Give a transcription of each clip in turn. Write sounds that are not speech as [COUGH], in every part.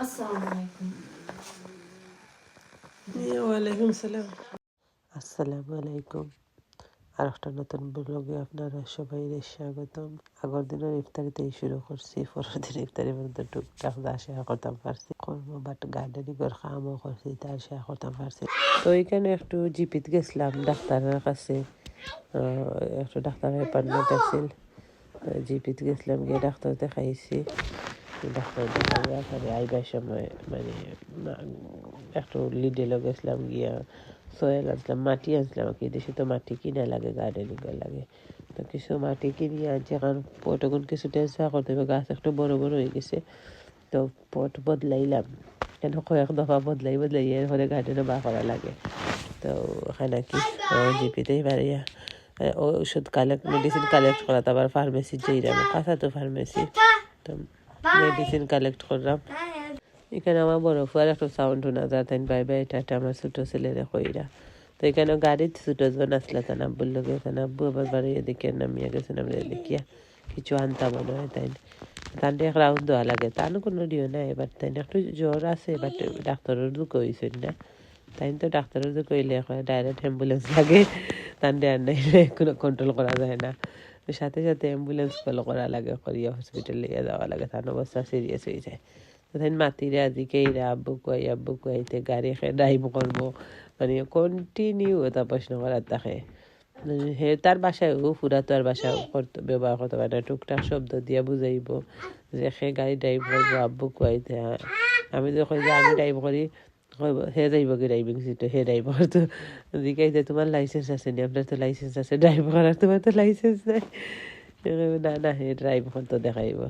আসসালামু আলাইকুম আর একটা নতুন ব্লগে আপনারা সবাই স্বাগতম। আগের দিনের ইফতারিতেই শুরু করছি, পরের দিন ইফতারি পর্যন্ত টুকটাক যা করতাম পারছি। কর্ম বাট গার্ডেনিং করে কামও করছি তার শেয়ার করতাম পারছি। তো এখানে একটু জিপিত গেছিলাম ডাক্তারের কাছে। একটু ডাক্তারের অ্যাপয়েন্টমেন্ট আছিল। জিপিত গেছিলাম, গিয়ে ডাক্তার দেখাইছি। দেখাইয়া পরে আইবার সময় মানে একটু লিডেলও গেছিলাম গিয়া সয়েল আনছিলাম মাটি আনছিলাম কি দেশে তো মাটি কিনা লাগে গার্ডেনিং লাগে তো কিছু মাটি কিনে আনছি কারণ এখন কিছু ট্রান্সফার করতে হবে গাছ একটু বড় বড় হয়ে গেছে তো পট বদলাইলাম কেন কয়েক দফা বদলাই বদলাই এরপরে গার্ডেনে বা করা লাগে তো ওখানে কি জিপিতেই বাড়িয়া ওষুধ কালেক্ট মেডিসিন কালেক্ট করা তো আবার ফার্মেসি যাইলাম কাঁচা তো ফার্মেসি তো মেডিসিন কালেক্ট করলাম এখানে আমার বড় ফুয়ার একটা সাউন্ড শোনা যায় তাই বাই বাই টাটা আমার ছোটো ছেলেরে কইরা তো এখানে গাড়িতে ছোটো জন আসলে তান আব্বুর লোকে তান আব্বু আবার বাড়ি এদিকে নামিয়া গেছেন আমরা দেখিয়া কিছু আনতা মনে হয় তাই তানটা এক রাউন্ড দেওয়া লাগে তার কোনো দিও না এবার তাই একটু জ্বর আছে এবার ডাক্তারের দুঃখ হয়েছেন না তাই তো ডাক্তারের দুঃখ হইলে ডাইরেক্ট অ্যাম্বুলেন্স লাগে তান আর নাই কোনো কন্ট্রোল করা যায় না তো সাথে সাথে অ্যাম্বুলেন্স কল করা লাগে করিয়া হসপিটাল নিয়ে যাওয়া লাগে। তার অবস্থা সিরিয়াস হয়ে যায়। তো মাতিরে আজকে এরা আব্বু কই আব্বু কইতে গাড়ি খেয়ে ড্রাইভ করব। মানে কন্টিনিউ এটা প্রশ্ন করার থাকে। হে, তার বাসায় ফুরা তার বাসায় করতে, ব্যবহার করতে পারে না। টুকটাক শব্দ দিয়ে বুঝাইব যে সে গাড়ি ড্রাইভ করব, আব্বু কইতে হ্যাঁ। আমি তো কই যে আমি ড্রাইভ করি হে যাইব কি ড্রাইভিং সিটে হে ড্রাইভ করতো জিজ্ঞাসা তোমার লাইসেন্স আছে নি আপনার তো লাইসেন্স আছে ড্রাইভ করার তোমার তো লাইসেন্স নাই। না না, হে ড্রাইভ করতে দেখাইব।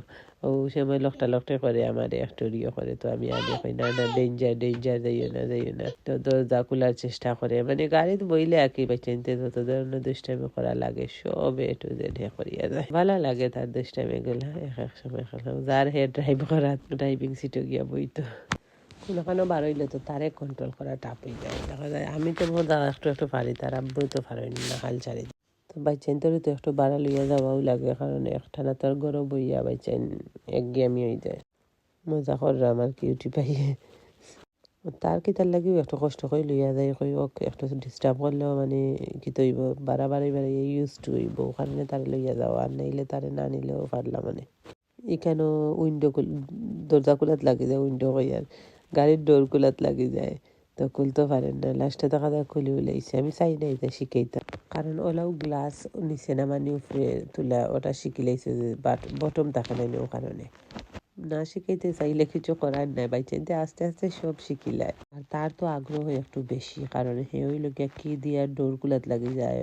ও সময় লকটা লকটা করে আমার একটু ইয়ে করে তো, আমি আগে কই, না না ডেঞ্জার ডেঞ্জার যাইও না যাইও না। তো দরজা খোলার চেষ্টা করে মানে গাড়িতে বইলে আর কি চিনতে তত ধরনের দুষ্টামি করা লাগে সব এ টু জেড হে করিয়া যায়। ভালো লাগে তার দুষ্টামি গুলা এক এক সময় খেলাম যার হে ড্রাইভ করা ড্রাইভিং সিটে গিয়া বইতো কোনোখানো বার হইলে তো তারে কন্ট্রোল করা টাপ হয়ে যায় দেখা যায়, আমি তো মজা একটু একটু পারি, তার আব্বু তো পারেন না, হাল ছাড়ি। তো বাইচেন তোর তো একটু বাড়া লইয়া যাওয়াও লাগে, কারণ একটানা তোর গরম বইয়া বাইচেন এক গেমি হয়ে যায় মজা কররা আমার কিউটি পাইয়ে। তার কি তার লাগিও একটু কষ্ট করে লইয়া যায়, কই ওক, একটু ডিস্টার্ব করলেও মানে কি তৈব, বাড়া বাড়ি বাড়ি ইউজ টু হইব ওখানে তারে লইয়া যাওয়া, আর নাইলে তারে না নিলেও পারলাম মানে। এখানেও উইন্ডো দরজা কুলাত লাগি যায় উইন্ডো কইয়ার। গাড়ির ডোর কুলাত লাগি যায় তো খুলতে পারেন না। লাস্টে দেখা যায় খুলে উলাইছে। আমি চাই না এটা শিখাইতাম কারণ ওলাও গ্লাস নিচে নামানি উপরে তুলা ওটা শিখিলাইছে যে বাট বটম থাকে না ও কারণে। না শিখাইতে চাইলে কিছু করার নাই বাই চিনতে আস্তে আস্তে সব শিখিলায় আর তার তো আগ্রহ একটু বেশি, কারণ হে হইল গিয়া কি দিয়া ডোর কুলাত লাগি যায়।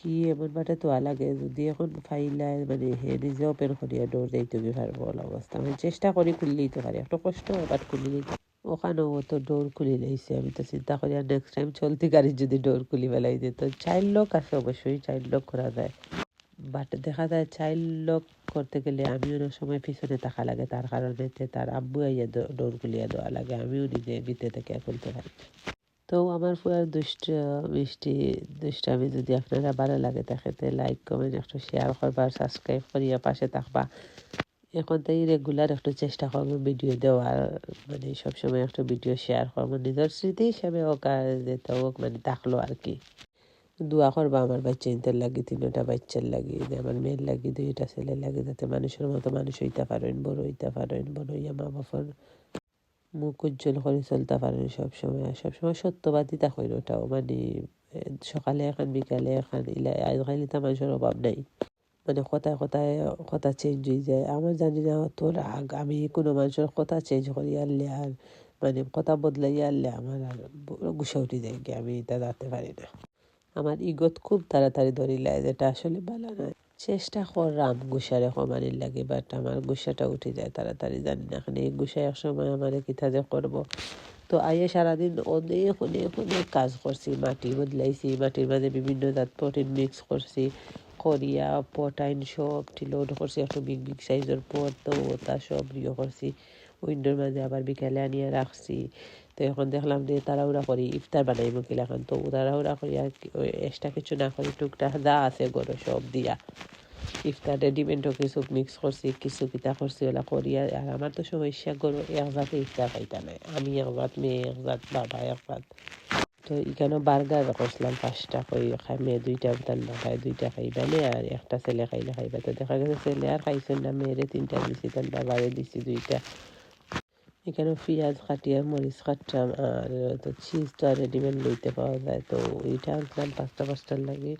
কি, এমন বাটে তো লাগে যদি এখন ফাইলায় মানে হে নিজে ওপেন করিয়া ডোর যাইতে পারব অবস্থা আমি চেষ্টা করি খুলে দিতে পারি একটু কষ্ট বাট খুলে দিতে ওখানেও ও তো ডোর খুলি লাইছে আমি তো চিন্তা করি আর নেক্সট টাইম চলতি গাড়ির যদি ডোর খুলি বেলাই তো চাইল্ড লক আছে অবশ্যই চাইল্ড লক করা যায়। বাট দেখা যায় চাইল্ড লক করতে গেলে আমিও অনেক সময় পিছনে থাকা লাগে। তার কারণে তে তার আব্বু আইয়া ডোর খুলিয়া দেওয়া লাগে আমিও নিজে ভিতরে থেকে খুলতে পারি তো আমার পুরার দুষ্ট, মিষ্টি দুষ্টামি যদি আপনারা ভালো লাগে তাকে লাইক কমেন্ট একটু শেয়ার করবা সাবস্ক্রাইব করিয়া পাশে থাকবা। এখন তাই রেগুলার একটু চেষ্টা করব ভিডিও দেওয়ার মানে সবসময় একটু ভিডিও শেয়ার করব, নিজের স্মৃতি হিসাবে হোক আর যেতে হোক মানে থাকল আর কি। দোয়া করবা আমার বাচ্চা ইন্টার লাগি, তিনটা বাচ্চার লাগি আমার মেয়ের লাগি, দুইটা ছেলের লাগি, যাতে মানুষের মতো মানুষ হইতে পারেন, বড় হইতে পারেন, বড় হইয়া মা বাবার মুখ উজ্জ্বল করে চলতে পারেন সবসময়। সবসময় সত্যবাদী থাকেন ওটাও মানে সকালে এখন, বিকালে এখন, ইলা আজকাল তো মানুষের অভাব নাই। মানে কথায় কথায় কথা চেঞ্জ হয়ে যায়। আমার জানি না অত রাগ আমি কোনো মানুষের কথা চেঞ্জ করি আনলে আর মানে কথা বদলাই আনলে আমার আর গুসা উঠে যায় আমি এটা দাঁড়াতে পারি না। আমার ইগত খুব তাড়াতাড়ি ধরিলায় যেটা আসলে ভালো নয় চেষ্টা করলাম গুসারে কমানির লাগে বাট আমার গুসাটা উঠে যায় তাড়াতাড়ি, জানি না এখানে এই গুসা এক সময় আমার কিতা যে করব। তো আইয়ে সারাদিন অনেক অনেক অনেক কাজ করছি, মাটি বদলাইছি, মাটির মাঝে বিভিন্ন জাত প্রোটিন মিক্স করছি, করিয়া পটাইন সব লোড করছি, একটু বিগ বিগ সাইজের পট তো ওটা সব ইয়ে করছি উইন্ডোর মাঝে আবার বিকালে আনিয়ে রাখছি। তো এখন দেখলাম যে তাড়াহুড়া করি, ইফতার বানাইব এখন। তো তাড়াহুড়া করি আর এক্সট্রা কিছু না করি, টুকটাক যা আছে গরো সব দিয়া। ইফতার রেডিমেডও কিছু মিক্স করছি, কিছু কিতা করছি ওলা করিয়া আর আমার তো সমস্যা করো এক জাতে ইফতার খাইতা নাই। আমি এক জাত, মেয়ে এক জাত, বাবা এক জাত। তো এখানে বার্গার করছিলাম, পাঁচটা কই খাই, মেয়ে দুইটা, তার না খাই দুইটা খাইবা নে, আর একটা ছেলে খাইলে খাইবা। তো দেখা গেছে ছেলে আর খাইছেন না, মেয়েরে তিনটা দিছি, তার বাবারে দিছি দুইটা। এখানে পেঁয়াজ কাটিয়া মরিচ কাটতাম আর তো চিজটা রেডিমেড লইতে পাওয়া যায় তো ওইটা আনলাম পাঁচটা পাঁচটার লাগে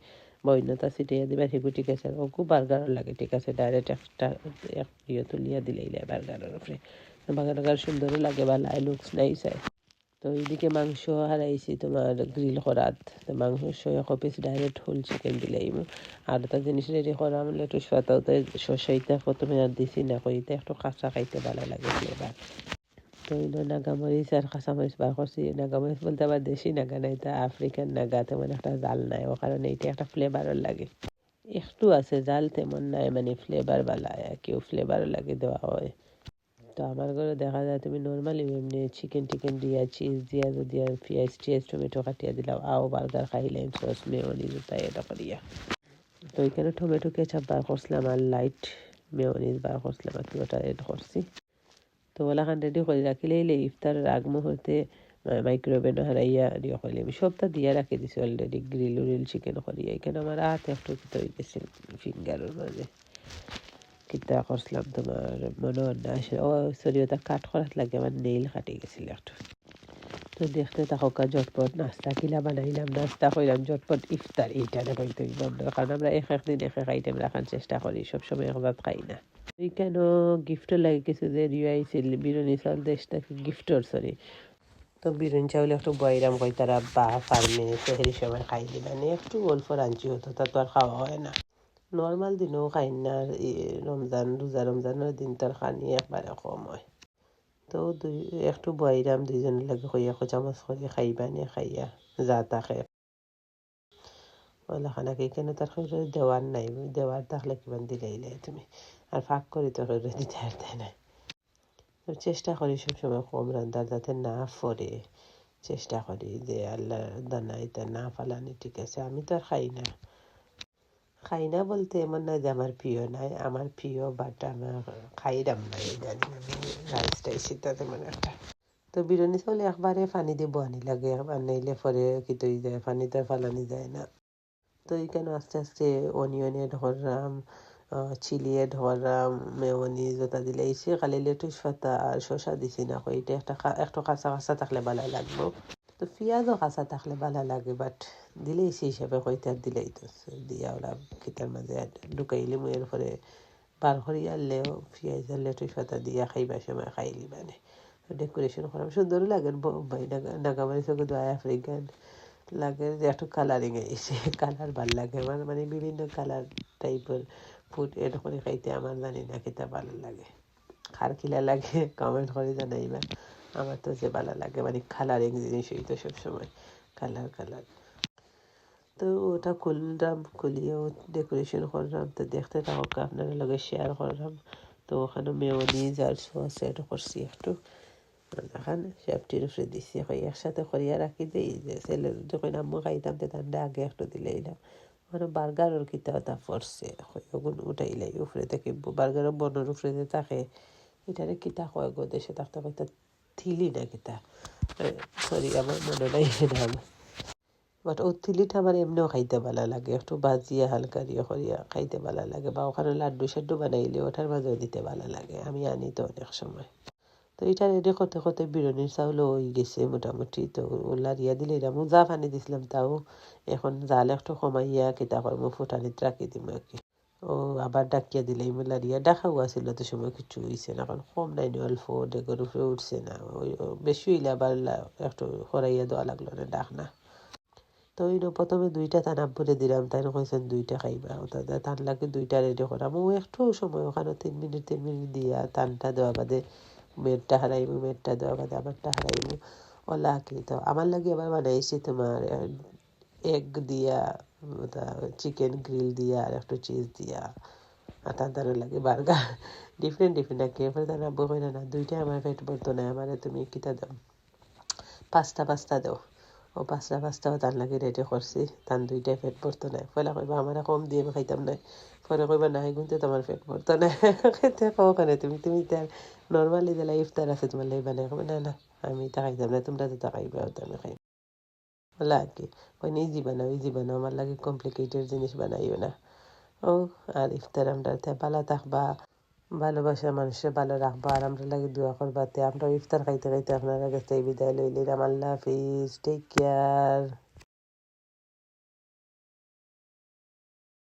বৈন্যতা ছিটিয়ে দিবা সেগুলো ঠিক আছে ওকু বার্গারও লাগে ঠিক আছে ডাইরেক্ট একটা এক ইয়ে তুলিয়া দিলেই বার্গারের উপরে বার্গার সুন্দরও লাগে বা লাই লুকস নাই চাই তো এইদিকে মাংস হারাইছি তোমার গ্রিল করাত তো মাংস এক পিস ডাইরেক্ট হোল চিকেন দিলাই আর একটা জিনিস রেডি করাম লেটুস পাতাও শসাইতে প্রথমে আর দিছি না কইতে একটু কাঁচা খাইতে ভালো লাগে ফ্লেভার তো ইনো নাগামরিচ আর কাঁচামরিচ বার করছি নাগামরিচ বলতে আবার দেশি নাগা নাই তা আফ্রিকান নাগা তেমন একটা জাল নাই ও কারণে এটা একটা ফ্লেভারও লাগে একটু আছে জাল তেমন নাই মানে ফ্লেভার বালা কেউ ফ্লেভারও লাগে দেওয়া হয় তো আমার ঘরে দেখা যায় তুমি নর্মালি এমনি চিকেন টিকেন দিয়া চিজ দিয়া, যদি আর পেঁয়াজ, টিয়াজ, টমেটো কাটিয়া দিলাম, আও বার্গার খাইলেন সস মেয়নিজ তাই এটা করিয়া। তো এখানে টমেটো কেচাপ বার করছিলাম আর লাইট মেয়নিজ বার করছিলাম আর কি ওটা এড করছি। তো ওলাখান রেডি করে রাখিলে এলে ইফতারের আগ মুহূর্তে মাইক্রোওভেন হারাইয়া করলে আমি সবটা দিয়ে রাখি দিছি অলরেডি গ্রিল উরিল চিকেন করিয়া এখানে আমার হাত একটু কিতা হইতেছে ফিঙ্গারের মাঝে কিতা করছিলাম তোমার মনে না ও সরি ওটা কাট করাত লাগে আমার নেইল কাটি গেছিল একটু তো দেখতে থাকা জটপট নাস্তা কিলা বানাইলাম নাস্তা কইলাম জটপট ইফতার এইটারে কইতে কারণ আমরা এক একদিন এক এক আইটেম রাখার চেষ্টা করি সবসময় একবার খাই না কেন গিফটও লাগে কিছু যে রিও আইছিল বিরুনি চাউল দেশ থেকে গিফটর সরি তো বিরুনি চাউল একটু বয়রাম কই, তারা বা ফার্মে সেহেরি সময় খাইলি মানে একটু অল্প রাঞ্চি হতো তা তো আর খাওয়া হয় না। নর্মাল দিনও খাই না রমজান, রোজা রমজানের দিন তার খানি একবারে কম হয়। তো দুই, একটু বয়রাম দুইজনের লাগে কইয়া চামচ করে খাইবা নিয়ে খাইয়া যা তা খাই ওলা খানা কেন তার দেওয়ার নাই, দেওয়ার থাকলে কিমান দিলে তুমি? আর ফাঁক করে তো দিতে পারতে না। চেষ্টা করি সবসময় কম রান্ধার যাতে না ফরে। চেষ্টা করি যে আল্লাহ দানা এটা না ফালানি, ঠিক আছে? আমি তো আর খাই না। খাই না বলতে এমন না যে আমার প্রিয় নাই। আমার প্রিয় বাট আমার খাইরাম নাই জানি। রাইস টাইস তেমন একটা। তো বিরিয়ানি চাউলে একবারে পানি দিয়ে আনি লাগে। আনাইলে পরে কি তৈ যায়? পানিতে ফালানি যায় না। তো এইখানে আস্তে আস্তে অনিয়নে ধরলাম চিলিয়ে ধরলাম মেয়নিজ ওটা দিলে এসে খালি লেটুস পাতা আর শসা দিছি না এটা একটা একটু কাঁচা কাঁচা থাকলে ভালো লাগবো। তো পেঁয়াজও কাঁচা থাকলে ভালো লাগে বাট দিলে এসে হিসাবে কইতে আর দিলেই তো, দিয়া ওরা খিতার মাঝে ঢুকাইলে এর পরে বার করি আনলেও পেঁয়াজ আর লেটুস পাতা দিয়া খাইবার সময় খাইলি মানে ডেকোরেশন করাম, সুন্দরও লাগে বোম্বাই নাগামারি চোখে দোয়া আফ্রিকান লাগে, যে একটু কালারিং এসে [LAUGHS] কালার ভালো লাগে আমার মানে বিভিন্ন কালার টাইপের ফুড এড করে খাইতে আমার জানি না, খেতে ভালো লাগে। খার খিলা লাগে? কমেন্ট করে জানাইবা আমার তো যে ভালো লাগে মানে কালারিং জিনিস হই তো সবসময় কালার কালার। তো ওটা খুললাম খুলিয়েও ডেকোরেশন করলাম, তো দেখতে থাকুক আপনারা লগে শেয়ার করলাম। তো ওখানে মেয়নিজ আর সস এড করছি একটু। এখন সেফটির উপরে দিছি একসাথে করিয়া রাখি দিই। যে ছেলের যখন আম্মু খাইতাম, তো তার আগে একটু দিলেইলাম মানে বার্গারের কিতা ওটা পড়ছে ওগুন উঠাইলাই উপরে থেকে বার্গারের বনের উপরে যে থাকে, এটারে কিতা কয় গো দেশে? থাকতে কয়টা থিলি না কিতা। সরি আমার মনে নাই নাম বাট ও থিলিটা আমার এমনিও খাইতে ভালো লাগে, একটু বাজিয়া হালকা দিয়ে করিয়া খাইতে ভালো লাগে, বা ওখানে লাড্ডু সাড্ডু বানাইলে ওটার মাঝেও দিতে ভালো লাগে, আমি আনি তো অনেক সময়। তো এটা রেডি করতে করতে বিরিয়ানির চাউলও হয়ে গেছে মোটামুটি। তো লাড়িয়া দিলে এটা যা পানি দিছিলাম, তাও এখন জাল একটু কমাইয়া কিতা করব ফুটানিত রাখি দিম আর কি। ও, আবার ডাকিয়া দিলে লাড়িয়া ডাকাও আছিল তো সময় কিছু হয়েছে না কারণ কম নাই অল্প ডেকের উপরে উঠছে না। ওই বেশি হইলে আবার একটু হরাইয়া দেওয়া লাগল না ডাক না। তো ওই প্রথমে দুইটা তান আব্বুরে দিলাম তাই কইছেন দুইটা খাইবা। তান লাগে দুইটা রেডি করাম ও একটু সময় ওখানে তিন মিনিট তিন মিনিট দিয়া টানটা দেওয়া বাদে মেয়েরটা হারাইমু, মেয়েরটা দেওয়া বাদে, আমারটা হারাইমু। ওলা কি তো আমার লাগে আবার বানাইছি তোমার এগ দিয়া চিকেন গ্রিল দিয়া, আর একটু চিজ দিয়া। আর তার দ্বারা লাগে বার্গার ডিফারেন্ট ডিফারেন্ট আর এরপরে তারা আব্বু কই না, দুইটাই আমার পেট ভরতো না, আমার তুমি কিতা দাও? পাঁচটা পাঁচটা দাও। ও, পাঁচটা পাঁচটাও তার লাগে রেডি করছি। তার দুইটাই পেট ভরতো না। পয়লা কইবা, আমার কম দিয়ে আমি খাইতাম না। পরে কইবা না গুনতে তোমার পেট ভরতো না খেতে খাও কেন তুমি তুমি তার নর্মালি দিলা ইফতার আছে তোমার লাই বানাই কবে না না আমি তা খাইতাম না তোমরা তো তা খাইবে তো আমি খাই বলে আর কি ওই ইজি বানাও ইজি বানাও আমার লাগে কমপ্লিকেটেড জিনিস বানাইও না ও আর ইফতার আমরা ভালো থাকবা ভালোবাসা মানুষের ভালো রাখবা আর আমরা লাগে দোয়া করবা তে আমরা ইফতার খাইতে খাইতে আপনারা কাছে বিদায় লইলাম আল্লাহ হাফিজ টেক কেয়ার